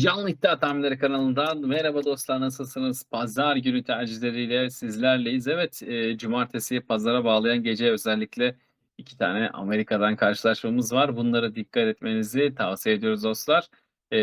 Canlı İddia kanalından merhaba dostlar nasılsınız? Pazar günü tercihleriyle sizlerleyiz. Evet e, cumartesi pazara bağlayan gece özellikle iki tane Amerika'dan karşılaşmamız var. Bunlara dikkat etmenizi tavsiye ediyoruz dostlar. E,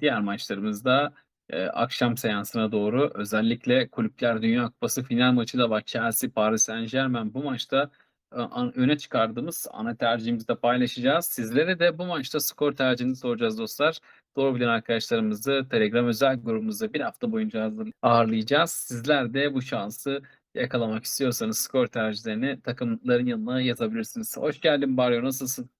diğer maçlarımızda e, akşam seansına doğru özellikle Kulüpler Dünya Kupası final maçı da var. Chelsea Paris Saint Germain bu maçta e, öne çıkardığımız ana tercihimizi de paylaşacağız. Sizlere de bu maçta skor tercihini soracağız dostlar. Doğru bilen arkadaşlarımızı Telegram özel grubumuzda bir hafta boyunca ağırlayacağız. Sizler de bu şansı yakalamak istiyorsanız skor tercihlerini takımların yanına yazabilirsiniz. Hoş geldin Baryo nasılsın?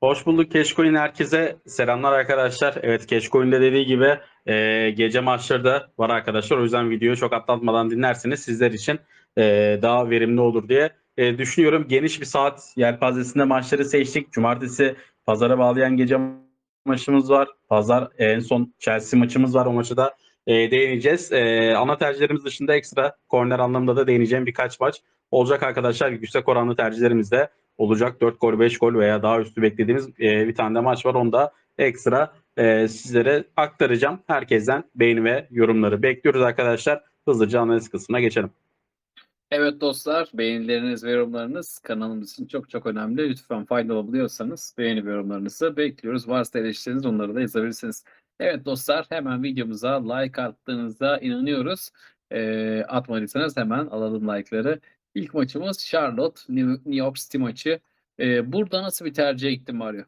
Hoş bulduk Keşkoy'un herkese. Selamlar arkadaşlar. Evet Keşkoy'un de dediği gibi e, gece maçları da var arkadaşlar. O yüzden videoyu çok atlatmadan dinlerseniz sizler için e, daha verimli olur diye e, düşünüyorum. Geniş bir saat yelpazesinde maçları seçtik. Cumartesi pazara bağlayan gece maçımız var. Pazar e, en son Chelsea maçımız var. O maçı da e, değineceğiz. E, ana tercihlerimiz dışında ekstra korner anlamında da değineceğim birkaç maç olacak arkadaşlar. Yüksek oranlı tercihlerimiz de olacak. 4 gol, 5 gol veya daha üstü beklediğimiz e, bir tane de maç var. Onu da ekstra e, sizlere aktaracağım. Herkesten beğeni ve yorumları bekliyoruz arkadaşlar. Hızlıca analiz kısmına geçelim. Evet dostlar beğenileriniz ve yorumlarınız kanalımız için çok çok önemli. Lütfen faydalı buluyorsanız beğeni ve yorumlarınızı bekliyoruz. Varsa eleştiriniz onları da yazabilirsiniz. Evet dostlar hemen videomuza like attığınızda inanıyoruz. Ee, atmadıysanız hemen alalım like'ları. İlk maçımız Charlotte New, York City maçı. Ee, burada nasıl bir tercihe gittin Mario?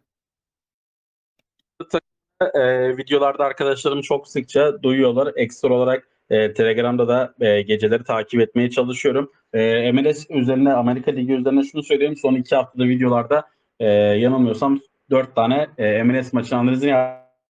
E, videolarda arkadaşlarım çok sıkça duyuyorlar. Ekstra olarak e, Telegram'da da e, geceleri takip etmeye çalışıyorum. E, MLS üzerine, Amerika Ligi üzerine şunu söyleyeyim. Son iki haftada videolarda e, yanılmıyorsam 4 tane e, MLS maçı analizini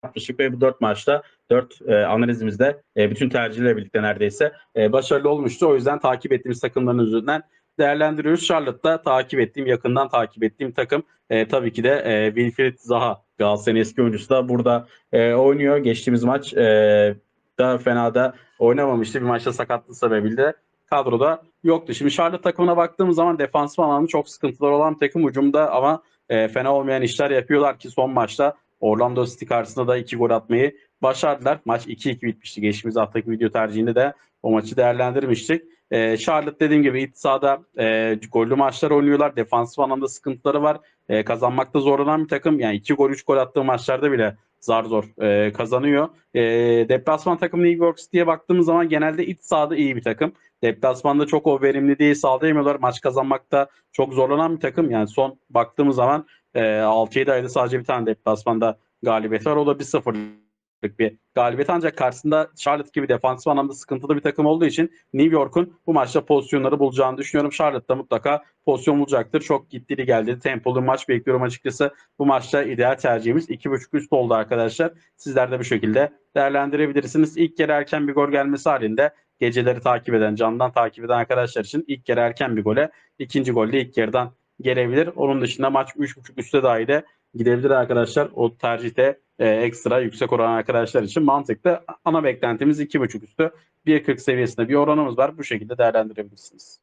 yapmıştık ve bu 4 maçta 4 e, analizimizde e, bütün tercihlerle birlikte neredeyse e, başarılı olmuştu. O yüzden takip ettiğimiz takımların üzerinden değerlendiriyoruz. Charlotte'da takip ettiğim, yakından takip ettiğim takım e, tabii ki de e, Wilfried Zaha. Galatasaray'ın eski oyuncusu da burada e, oynuyor. Geçtiğimiz maç e, da fena da oynamamıştı. Bir maçta sakatlığı sebebiyle kadroda yoktu. Şimdi Charlotte takımına baktığımız zaman defansif anlamda çok sıkıntılar olan takım ucumda ama e, fena olmayan işler yapıyorlar ki son maçta Orlando City karşısında da 2 gol atmayı başardılar. Maç 2-2 bitmişti. Geçtiğimiz haftaki video tercihinde de o maçı değerlendirmiştik. E, Charlotte dediğim gibi iç sahada e, gollü maçlar oynuyorlar. Defansif anlamda sıkıntıları var. E, kazanmakta zorlanan bir takım. Yani 2 gol 3 gol attığı maçlarda bile zar zor e, kazanıyor. E, deplasman takımı New York City'ye baktığımız zaman genelde iç sahada iyi bir takım. Deplasmanda çok o verimli değil sağlayamıyorlar. Maç kazanmakta çok zorlanan bir takım. Yani son baktığımız zaman e, 6-7 ayda sadece bir tane deplasmanda galibiyet var. O da 1-0'lık bir galibiyet. Ancak karşısında Charlotte gibi defansif anlamda sıkıntılı bir takım olduğu için New York'un bu maçta pozisyonları bulacağını düşünüyorum. Charlotte'da mutlaka pozisyon bulacaktır. Çok gittili geldi. Tempolu maç bekliyorum açıkçası. Bu maçta ideal tercihimiz 2.5 üst oldu arkadaşlar. Sizler de bu şekilde değerlendirebilirsiniz. İlk kere erken bir gol gelmesi halinde geceleri takip eden, candan takip eden arkadaşlar için ilk kere erken bir gole, ikinci golde ilk yarıdan gelebilir. Onun dışında maç 3.5 üstte dahi de gidebilir arkadaşlar. O tercihte e, ekstra yüksek oran arkadaşlar için mantıklı. Ana beklentimiz 2.5 üstü. 1.40 seviyesinde bir oranımız var. Bu şekilde değerlendirebilirsiniz.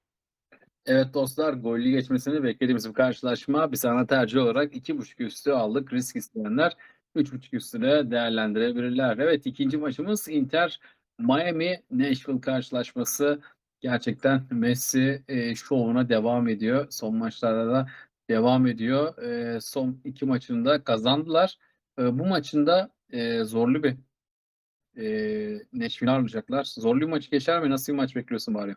Evet dostlar gollü geçmesini beklediğimiz bir karşılaşma. Biz ana tercih olarak 2.5 üstü aldık. Risk isteyenler 3.5 üstüne değerlendirebilirler. Evet ikinci maçımız Inter Miami Nashville karşılaşması. Gerçekten Messi e, şovuna devam ediyor. Son maçlarda da devam ediyor. E, son iki maçında kazandılar. E, bu maçında e, zorlu bir e, Nashville alacaklar. Zorlu bir maç geçer mi? Nasıl bir maç bekliyorsun bari?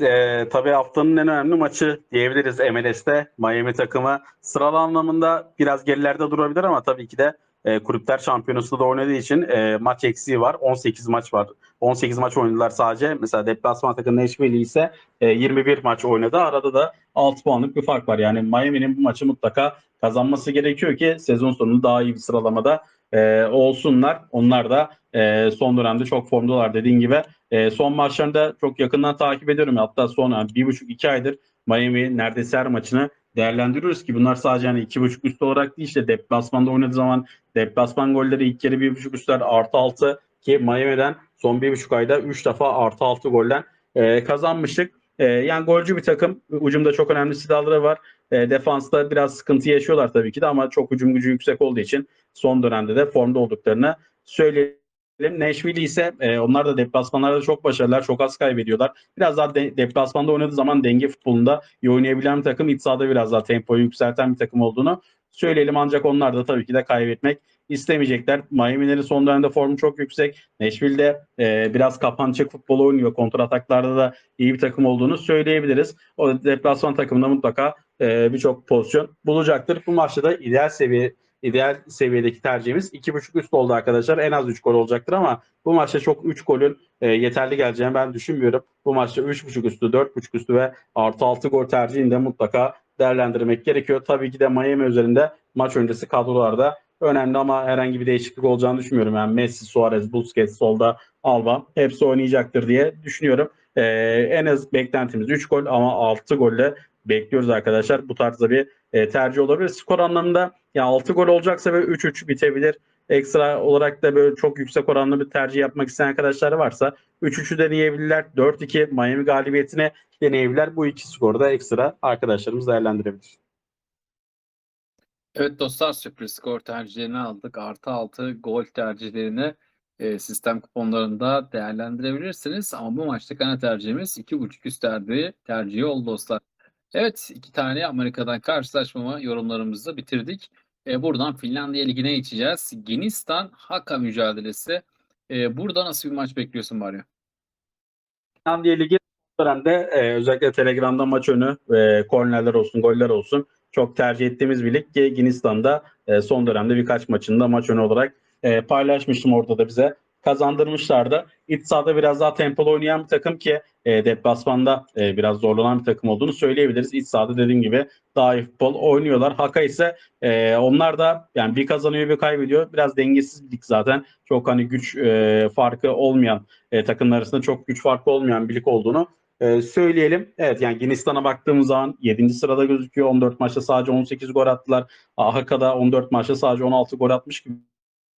Ee, tabii haftanın en önemli maçı diyebiliriz MLS'te. Miami takımı sıralı anlamında biraz gerilerde durabilir ama tabii ki de e, kulüpler şampiyonasında da oynadığı için e, maç eksiği var. 18 maç var. 18 maç oynadılar sadece. Mesela deplasman takımı Nashville ise e, 21 maç oynadı. Arada da 6 puanlık bir fark var. Yani Miami'nin bu maçı mutlaka kazanması gerekiyor ki sezon sonunda daha iyi bir sıralamada e, olsunlar. Onlar da e, son dönemde çok formdalar dediğin gibi. E, son maçlarında çok yakından takip ediyorum. Hatta son yani bir buçuk iki aydır Miami neredeyse her maçını değerlendiriyoruz ki bunlar sadece hani iki buçuk üst olarak değil işte deplasmanda oynadığı zaman deplasman golleri ilk kere bir buçuk üstler artı altı ki Miami'den son bir buçuk ayda üç defa artı altı golden e, kazanmıştık. E, yani golcü bir takım. Ucumda çok önemli silahları var. E, defansta biraz sıkıntı yaşıyorlar tabii ki de ama çok hücum gücü yüksek olduğu için son dönemde de formda olduklarını söyleyelim. Nashville ise e, onlar da deplasmanlarda çok başarılılar. Çok az kaybediyorlar. Biraz daha de, deplasmanda oynadığı zaman denge futbolunda iyi oynayabilen bir takım. İç sahada biraz daha tempoyu yükselten bir takım olduğunu söyleyelim. Ancak onlar da tabii ki de kaybetmek istemeyecekler. Miami'lerin son dönemde formu çok yüksek. Nashville'de e, biraz kapanacak futbol oynuyor. Kontrataklarda da iyi bir takım olduğunu söyleyebiliriz. O deplasman takımında mutlaka e, birçok pozisyon bulacaktır. Bu maçta da ideal seviye ideal seviyedeki tercihimiz 2.5 üst oldu arkadaşlar. En az 3 gol olacaktır ama bu maçta çok 3 golün e, yeterli geleceğini ben düşünmüyorum. Bu maçta 3.5 üstü, 4.5 üstü ve artı 6 gol tercihini de mutlaka değerlendirmek gerekiyor. Tabii ki de Miami üzerinde maç öncesi kadrolarda önemli ama herhangi bir değişiklik olacağını düşünmüyorum. Yani Messi, Suarez, Busquets, solda Alba hepsi oynayacaktır diye düşünüyorum. Ee, en az beklentimiz 3 gol ama 6 golle bekliyoruz arkadaşlar. Bu tarzda bir e, tercih olabilir. Skor anlamında ya 6 gol olacaksa böyle 3-3 bitebilir. Ekstra olarak da böyle çok yüksek oranlı bir tercih yapmak isteyen arkadaşlar varsa 3-3'ü deneyebilirler. 4-2 Miami galibiyetine deneyebilirler. Bu iki skoru da ekstra arkadaşlarımız değerlendirebilir. Evet dostlar sürpriz skor tercihlerini aldık. Artı 6 gol tercihlerini e, sistem kuponlarında değerlendirebilirsiniz. Ama bu maçta ana tercihimiz 2.5 üst tercihi, tercihi oldu dostlar. Evet iki tane Amerika'dan karşılaşmama yorumlarımızı bitirdik. E, buradan Finlandiya Ligi'ne geçeceğiz. Ginistan Haka mücadelesi. E, burada nasıl bir maç bekliyorsun Mario? Finlandiya Ligi dönemde e, özellikle Telegram'da maç önü e, kornerler olsun, goller olsun çok tercih ettiğimiz bir lig Ginistan'da e, son dönemde birkaç maçında maç önü olarak e, paylaşmıştım orada da bize kazandırmışlardı. İç sahada biraz daha tempolu oynayan bir takım ki e, deplasmanda e, biraz zorlanan bir takım olduğunu söyleyebiliriz. İç sahada dediğim gibi daha iyi futbol oynuyorlar. Haka ise e, onlar da yani bir kazanıyor bir kaybediyor. Biraz dengesiz bir lig zaten. Çok hani güç e, farkı olmayan e, takımlar arasında çok güç farkı olmayan bir lig olduğunu e, söyleyelim. Evet yani Yunanistan'a baktığımız zaman 7. sırada gözüküyor. 14 maçta sadece 18 gol attılar. Haka'da 14 maçta sadece 16 gol atmış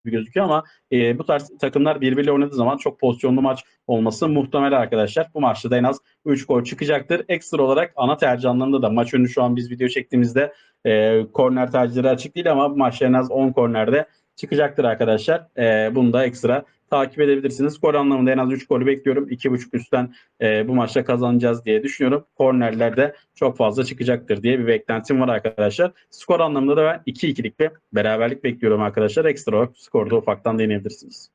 gibi gözüküyor ama e, bu tarz takımlar birbiriyle oynadığı zaman çok pozisyonlu maç olması muhtemel arkadaşlar. Bu maçta da en az 3 gol çıkacaktır. Ekstra olarak ana tercih anlamında da maç önü şu an biz video çektiğimizde e, korner tercihleri açık değil ama bu maçta en az 10 kornerde çıkacaktır arkadaşlar. E, bunu da ekstra takip edebilirsiniz. Skor anlamında en az 3 golü bekliyorum. 2.5 üstten e, bu maçta kazanacağız diye düşünüyorum. Kornerlerde çok fazla çıkacaktır diye bir beklentim var arkadaşlar. Skor anlamında da ben 2-2'lik bir beraberlik bekliyorum arkadaşlar. Ekstra olarak skorda ufaktan deneyebilirsiniz.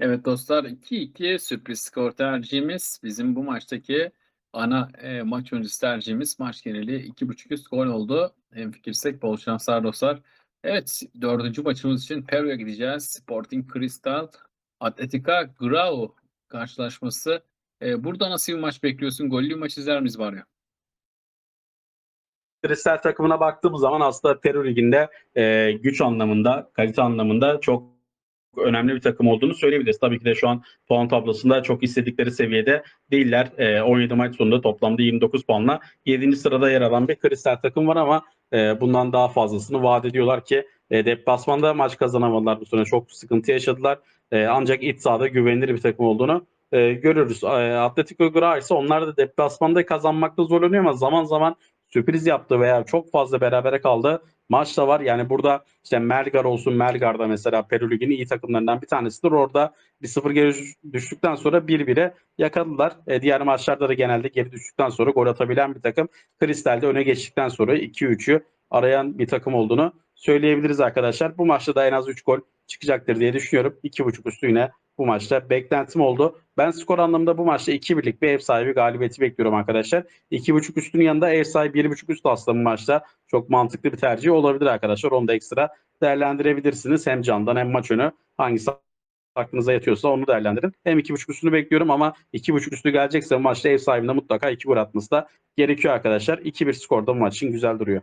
Evet dostlar 2-2 sürpriz skor tercihimiz. Bizim bu maçtaki ana e, maç öncesi tercihimiz maç geneli 2.5 üst gol oldu. En fikirsek bol şanslar dostlar. Evet dördüncü maçımız için Peru'ya gideceğiz. Sporting Cristal Atletica Grau karşılaşması. E, burada nasıl bir maç bekliyorsun? Gollü bir maç izler miyiz var ya? Kristal takımına baktığımız zaman aslında Peru Ligi'nde e, güç anlamında, kalite anlamında çok önemli bir takım olduğunu söyleyebiliriz. Tabii ki de şu an puan tablosunda çok istedikleri seviyede değiller. E, 17 maç sonunda toplamda 29 puanla 7. sırada yer alan bir Kristal takım var ama e, bundan daha fazlasını vaat ediyorlar ki e, deplasmanda maç kazanamadılar bu sene. Çok sıkıntı yaşadılar. E, ancak iç sahada güvenilir bir takım olduğunu e, görürüz. E, Atletico Grau ise onlar da deplasmanda kazanmakta zorlanıyor ama zaman zaman sürpriz yaptı veya çok fazla berabere kaldı maç da var. Yani burada işte Melgar olsun Melgar'da mesela Peru Ligi'nin iyi takımlarından bir tanesidir. Orada bir sıfır geri düştükten sonra 1-1'e yakaladılar. E, diğer maçlarda da genelde geri düştükten sonra gol atabilen bir takım. Kristal'de öne geçtikten sonra 2-3'ü arayan bir takım olduğunu söyleyebiliriz arkadaşlar. Bu maçta da en az 3 gol çıkacaktır diye düşünüyorum. 2.5 üstü yine bu maçta beklentim oldu. Ben skor anlamında bu maçta 2 birlik bir ev sahibi galibiyeti bekliyorum arkadaşlar. 2.5 üstünün yanında ev sahibi 1.5 üst aslında bu maçta çok mantıklı bir tercih olabilir arkadaşlar. Onu da ekstra değerlendirebilirsiniz. Hem candan hem maç önü hangisi aklınıza yatıyorsa onu değerlendirin. Hem 2.5 üstünü bekliyorum ama 2.5 üstü gelecekse bu maçta ev sahibinde mutlaka 2 gol atması da gerekiyor arkadaşlar. 2-1 skorda bu maç için güzel duruyor.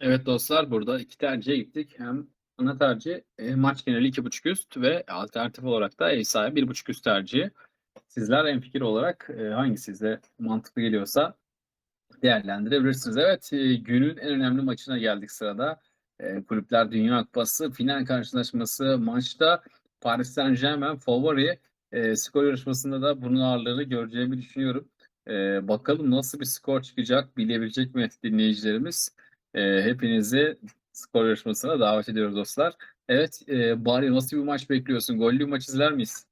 Evet dostlar burada iki tercihe gittik. Hem ana tercih e, maç geneli 2.5 üst ve alternatif olarak da ev sahibi 1.5 üst tercihi. Sizler en fikir olarak e, hangisi size mantıklı geliyorsa değerlendirebilirsiniz. Evet e, günün en önemli maçına geldik sırada. E, Kulüpler Dünya Kupası final karşılaşması maçta Paris Saint Germain favori Eee, skor yarışmasında da bunun ağırlığını göreceğimi düşünüyorum. Eee, bakalım nasıl bir skor çıkacak, bilebilecek mi dinleyicilerimiz? Eee, hepinizi skor yarışmasına davet ediyoruz dostlar. Evet, eee, Bari nasıl bir maç bekliyorsun? Gollü bir maç izler miyiz?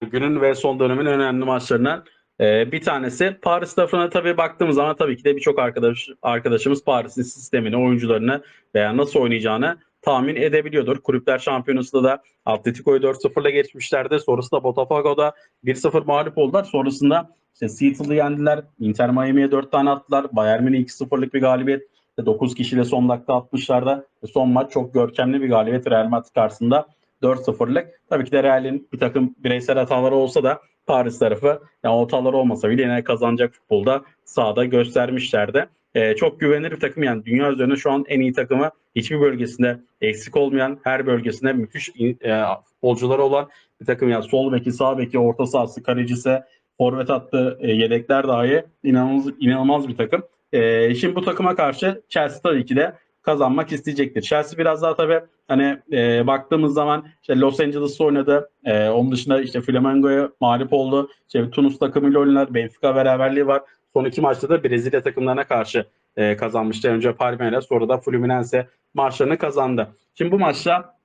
Günün ve son dönemin önemli maçlarından e, bir tanesi. Paris tarafına tabii baktığımız zaman tabii ki de birçok arkadaş arkadaşımız Paris'in sistemini, oyuncularını veya nasıl oynayacağını tahmin edebiliyordur. Kulüpler Şampiyonası'nda da Atletico'yu 4-0'la geçmişlerdi. Sonrasında Botafogo'da 1-0 mağlup oldular. Sonrasında işte Seattle'ı yendiler. Inter Miami'ye 4 tane attılar. Bayern Münih 2-0'lık bir galibiyet. 9 kişiyle son dakika atmışlardı. Son maç çok görkemli bir galibiyet Real Madrid karşısında 4-0'lık. Tabii ki de Real'in bir takım bireysel hataları olsa da Paris tarafı yani o hatalar olmasa bile yine kazanacak futbolda sahada göstermişlerdi. Ee, çok güvenilir bir takım yani dünya üzerinde şu an en iyi takımı hiçbir bölgesinde eksik olmayan her bölgesinde müthiş e, futbolcuları olan bir takım yani sol beki, sağ beki, orta sahası, kalecisi, forvet hattı, e, yedekler dahi inanılmaz, inanılmaz bir takım. E, şimdi bu takıma karşı Chelsea tabii ki de kazanmak isteyecektir. Chelsea biraz daha tabii hani e, baktığımız zaman işte Los Angeles'ta oynadı. E, onun dışında işte Flamengo'ya mağlup oldu. İşte Tunus takımıyla oynadılar. Benfica beraberliği var. Son iki maçta da Brezilya takımlarına karşı e, kazanmıştı. Önce Palmeiras sonra da Fluminense maçlarını kazandı. Şimdi bu maçta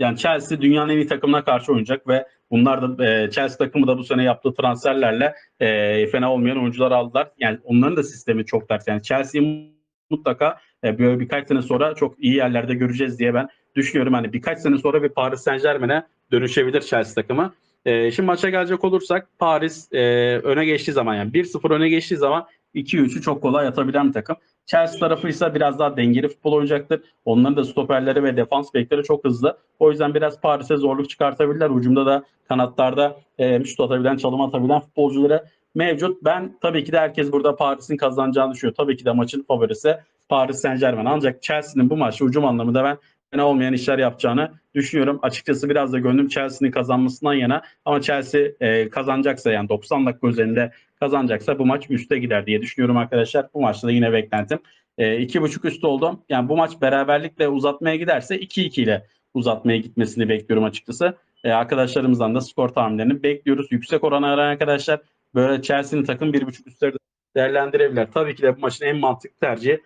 yani Chelsea dünyanın en iyi takımına karşı oynayacak ve bunlar da e, Chelsea takımı da bu sene yaptığı transferlerle e, fena olmayan oyuncular aldılar. Yani onların da sistemi çok ters. Yani Chelsea'yi mutlaka e, böyle birkaç sene sonra çok iyi yerlerde göreceğiz diye ben düşünüyorum. Hani birkaç sene sonra bir Paris Saint Germain'e dönüşebilir Chelsea takımı. E, şimdi maça gelecek olursak Paris e, öne geçtiği zaman yani 1-0 öne geçtiği zaman 2-3'ü çok kolay atabilen bir takım. Chelsea tarafı ise biraz daha dengeli futbol oynayacaktır. Onların da stoperleri ve defans bekleri çok hızlı. O yüzden biraz Paris'e zorluk çıkartabilirler. Ucumda da kanatlarda e, şut atabilen, çalım atabilen futbolcuları mevcut. Ben tabii ki de herkes burada Paris'in kazanacağını düşünüyor. Tabii ki de maçın favorisi Paris Saint Germain. Ancak Chelsea'nin bu maçta hücum anlamında ben fena olmayan işler yapacağını düşünüyorum. Açıkçası biraz da gönlüm Chelsea'nin kazanmasından yana ama Chelsea e, kazanacaksa yani 90 dakika üzerinde kazanacaksa bu maç üste gider diye düşünüyorum arkadaşlar. Bu maçta da yine beklentim. E, iki buçuk üst oldum. Yani bu maç beraberlikle uzatmaya giderse 2-2 ile uzatmaya gitmesini bekliyorum açıkçası. E, arkadaşlarımızdan da skor tahminlerini bekliyoruz. Yüksek oran arayan arkadaşlar böyle Chelsea'nin takım bir buçuk üstleri değerlendirebilirler. Tabii ki de bu maçın en mantıklı tercihi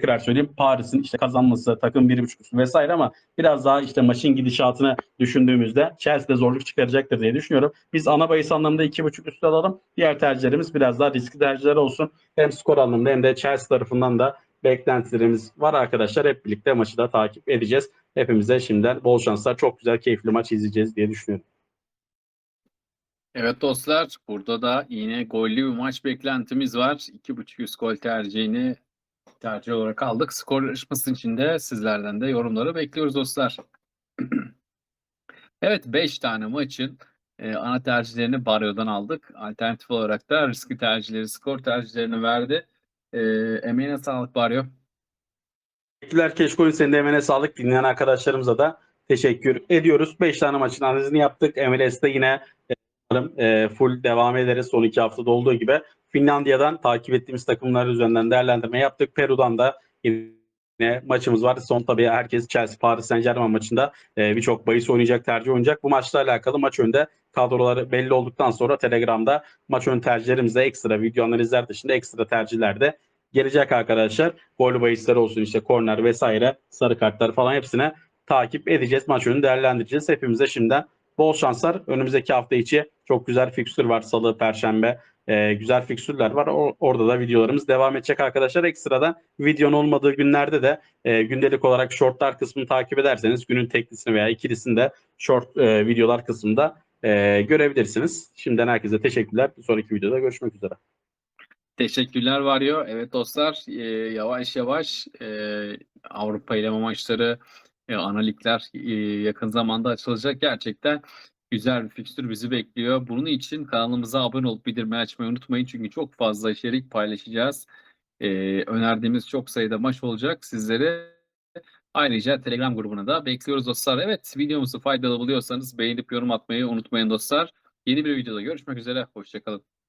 tekrar söyleyeyim Paris'in işte kazanması, takım bir buçuk vesaire ama biraz daha işte maçın gidişatını düşündüğümüzde Chelsea'de zorluk çıkaracaktır diye düşünüyorum. Biz ana bahis anlamında iki buçuk üstü alalım. Diğer tercihlerimiz biraz daha riskli tercihler olsun. Hem skor anlamında hem de Chelsea tarafından da beklentilerimiz var arkadaşlar. Hep birlikte maçı da takip edeceğiz. Hepimize şimdiden bol şanslar. Çok güzel, keyifli maç izleyeceğiz diye düşünüyorum. Evet dostlar, burada da yine gollü bir maç beklentimiz var. 2.5 üst gol tercihini tercih olarak aldık. Skor yarışması için de sizlerden de yorumları bekliyoruz dostlar. evet 5 tane maçın e, ana tercihlerini Baryo'dan aldık. Alternatif olarak da riskli tercihleri, skor tercihlerini verdi. E, emeğine sağlık Baryo. Teşekkürler Keşkoy'un senin de emeğine sağlık. Dinleyen arkadaşlarımıza da teşekkür ediyoruz. 5 tane maçın analizini yaptık. MLS'de yine e, full devam ederiz son iki haftada olduğu gibi. Finlandiya'dan takip ettiğimiz takımlar üzerinden değerlendirme yaptık. Peru'dan da yine maçımız var. Son tabii herkes Chelsea Paris Saint Germain maçında e, birçok bahis oynayacak, tercih oynayacak. Bu maçla alakalı maç önünde kadroları belli olduktan sonra Telegram'da maç ön tercihlerimizde ekstra video analizler dışında ekstra tercihler de gelecek arkadaşlar. Gol bahisleri olsun işte korner vesaire sarı kartlar falan hepsine takip edeceğiz. Maç önünü değerlendireceğiz. Hepimize şimdiden bol şanslar. Önümüzdeki hafta içi çok güzel fikstür var. Salı, Perşembe e, güzel fikstürler var. O, orada da videolarımız devam edecek arkadaşlar. Ekstradan videonun olmadığı günlerde de e, gündelik olarak shortlar kısmını takip ederseniz günün teklisini veya ikilisini de short e, videolar kısmında e, görebilirsiniz. Şimdiden herkese teşekkürler. Bir sonraki videoda görüşmek üzere. Teşekkürler Varyo. Evet dostlar e, yavaş yavaş e, Avrupa ile maçları e, ana ligler e, yakın zamanda açılacak. Gerçekten güzel bir fikstür bizi bekliyor. Bunun için kanalımıza abone olup bildirimleri açmayı unutmayın. Çünkü çok fazla içerik paylaşacağız. E, önerdiğimiz çok sayıda maç olacak. Sizlere ayrıca Telegram grubuna da bekliyoruz dostlar. Evet videomuzu faydalı buluyorsanız beğenip yorum atmayı unutmayın dostlar. Yeni bir videoda görüşmek üzere. Hoşçakalın.